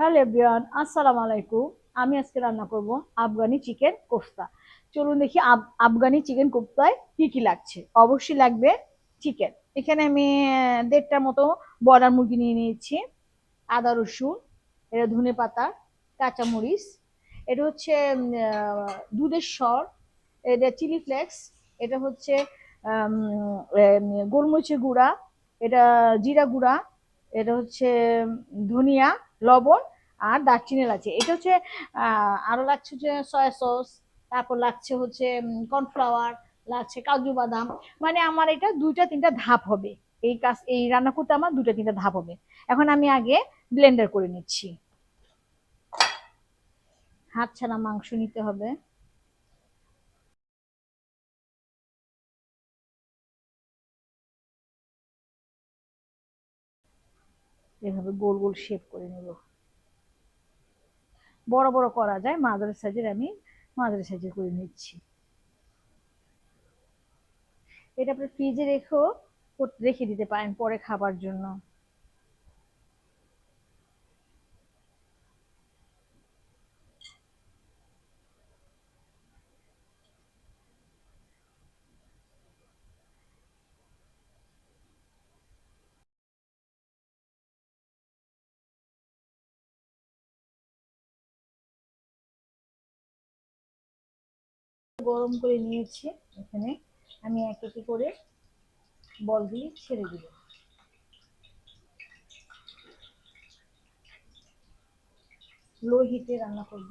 Hello everyone, আসসালামু আলাইকুম। আমি আজকে রান্না করব আফগানি চিকেন কোফতা। চলুন দেখি আফগানি চিকেন কোফতায় কি কি লাগছে। অবশ্যই লাগবে চিকেন। এখানে আমি দেড়টার মতো বয়লার মুরগি নিয়ে নিয়েছি। আদা রসুন এটা ধনে পাতা, কাঁচামরিচ, এটা হচ্ছে দুধের স্বর এটা চিলি ফ্লেক্স, এটা হচ্ছে গোলমরিচের গুঁড়া, এটা জিরা গুঁড়া, এটা হচ্ছে ধনিয়া লবণ আর দারচিনি লাগছে এটা হচ্ছে আরও লাগছে যে সয়া সস তারপর লাগছে হচ্ছে কর্নফ্লাওয়ার লাগছে কাজু বাদাম। মানে আমার এটা দুইটা তিনটা ধাপ হবে। এই কাজ, এই রান্না করতে আমার দুইটা তিনটা ধাপ হবে। এখন আমি আগে ব্লেন্ডার করে নিচ্ছি। হাত ছাড়া মাংস নিতে হবে। এভাবে গোল গোল শেপ করে নেব। বড় বড় করা যায় মাদার সাইজের আমি মাদার সাইজের করে নিচ্ছি। এটা আপনার ফ্রিজে রেখেও রেখে দিতে পারেন পরে খাবার জন্য। গরম করে নিয়েছি এখানে। আমি এক একে করে বলগুলি ছেড়ে দিব। লো হিটে রান্না করব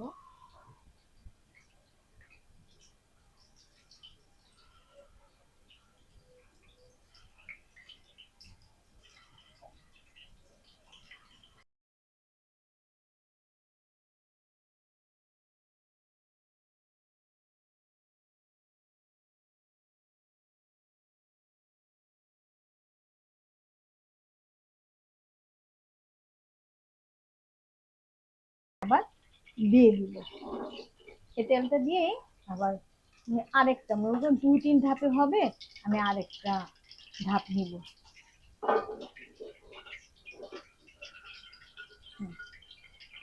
আবার দিয়ে দিব এ তেলটা দিয়ে আবার আরেকটা মনে করুন দুই তিন ধাপে হবে, আমি আরেকটা ধাপ নিব।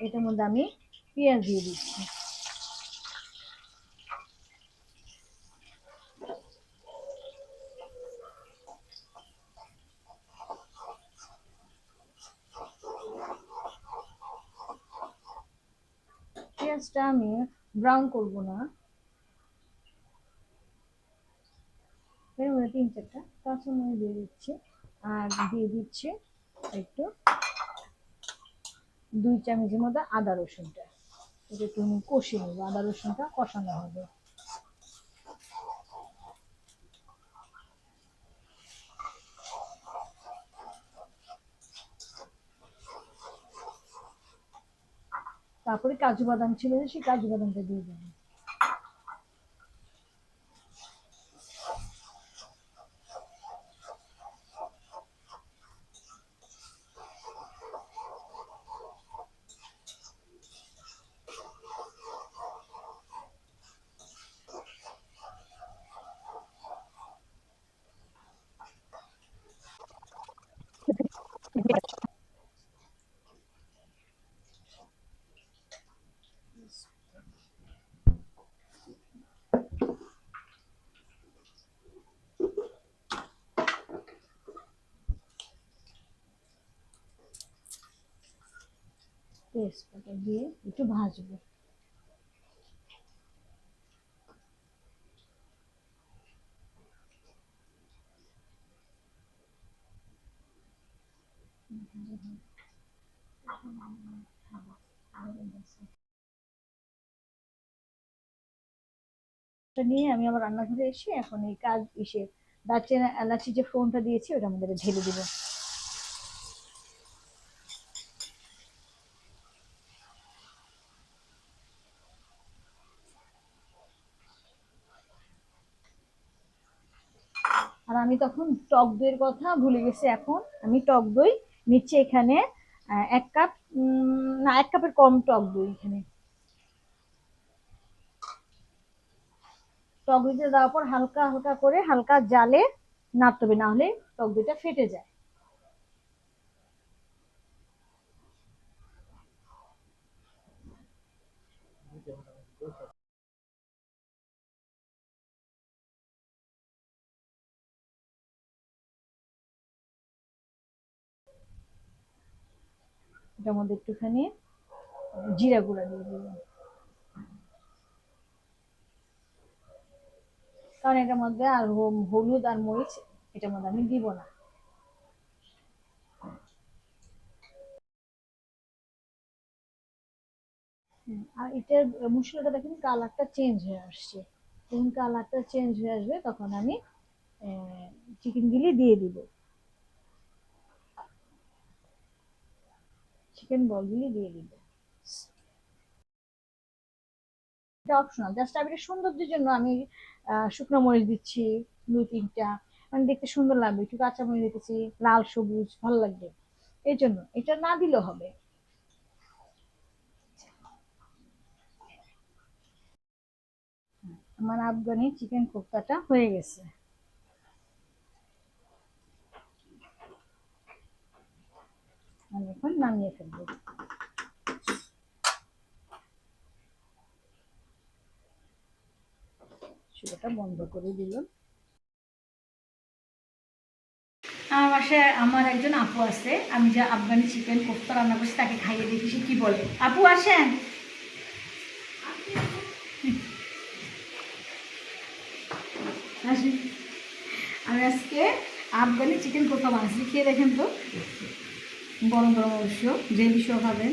এটার মধ্যে আমি পেঁয়াজ দিয়ে দিচ্ছি। পেঁয়াজটা আমি ব্রাউন করব না। এর মধ্যে তিন চারটা কাঁচামরিচ দিয়ে দিচ্ছি। আর দিয়ে দিচ্ছি একটু দুই চামচের মধ্যে আদা রসুনটা। এটা একটু কষিয়ে নেব, আদা রসুনটা কষানো হবে। তারপরে কাজু বাদাম ছিল সেই কাজু বাদামটা দিয়ে দেবো। তেজপাতা দিয়ে একটু ভাজবো। নিয়ে আমি আমার রান্নাঘরে এসে এখন এই কাজ এসে দারচিনি এলাচি যে ফোনটা দিয়েছি, ওটা আমাদের ঢেলে দিব। আমি তখন টক দইয়ের কথা ভুলে গেছি এখন। আমি টক দই নিচ্ছি এখানে এক কাপ না, এক কাপের কম টক দই এখানে। টক দইটা দেওয়ার পর হালকা হালকা করে হালকা জালে নাড়তে হবে না হলে টক দইটা ফেটে যায়। এটার মধ্যে একটুখানি জিরা গুঁড়া দিয়ে দিব কারণ এটার মধ্যে আর হলুদ আর মরিচ এটার মধ্যে আমি দিব না। আর এটার মশলাটা দেখেন কালারটা চেঞ্জ হয়ে আসছে। যখন কালারটা চেঞ্জ হয়ে আসবে তখন আমি চিকেন গিলি দিয়ে দিব। চিকেন বলগুলি দিয়ে দিব। এটা অপশনাল জাস্ট আমি এটা সৌন্দর্যের জন্য আমি শুকনো মরিচ দিচ্ছি দুই তিনটা মানে দেখতে সুন্দর লাগবে, একটু কাঁচা মরিচ দিতেছি, লাল সবুজ, ভালো লাগবে। এই জন্য, এটা না দিলেও হবে। আমার আফগানি চিকেন কোফতাটা হয়ে গেছে। আমি এখন নামিয়ে ফেলব চুলাটা বন্ধ করে দিলাম আমার বাসায় আমার একজন আপু আছে আমি যে আফগানি চিকেন কোফতা রান্না করছি তাকে খাইয়ে দেখি সে কি বলে আপু আসেন আসেন আমি আজকে আফগানি চিকেন কোফতা বানাচ্ছি খেয়ে দেখেন তো গরম গরম অবশ্য যে বিষয় খাবেন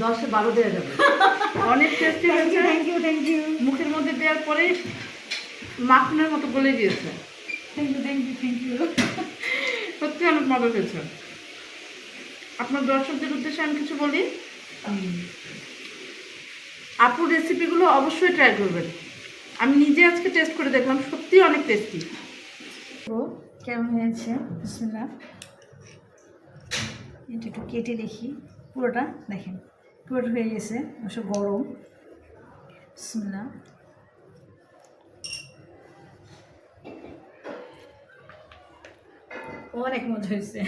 দশে বারো দেওয়া যাবে। অনেক টেস্টি হয়েছে। থ্যাংক ইউ থ্যাংক ইউ মুখের মধ্যে দেওয়ার পরে মাখনের মতো গলে গিয়েছে। Thank you thank you thank you সত্যি অনেক মজা হয়েছে। আপনার দর্শকদের উদ্দেশ্যে আমি কিছু বলি? আপুর রেসিপিগুলো অবশ্যই ট্রাই করবেন। আমি নিজে আজকে টেস্ট করে দেখলাম সত্যি অনেক টেস্টি কেমন হয়েছে? বিসমিল্লাহ। এটা একটু কেটে দেখি। পুরোটা দেখেন, পুরোটা হয়ে গেছে, অবশ্য গরম। বিসমিল্লাহ। অনেক মজা হয়েছে।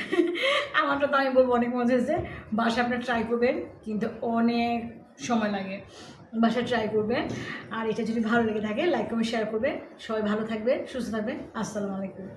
আমারটা তো আমি বলব অনেক মজা হয়েছে। বাসা আপনি ট্রাই করবেন, কিন্তু অনেক সময় লাগে। বাসায় ট্রাই করবেন। আর এটা যদি ভালো লেগে থাকে লাইক কমেন্ট শেয়ার করবেন। সবাই ভালো থাকবেন, সুস্থ থাকবেন। আসসালামু আলাইকুম।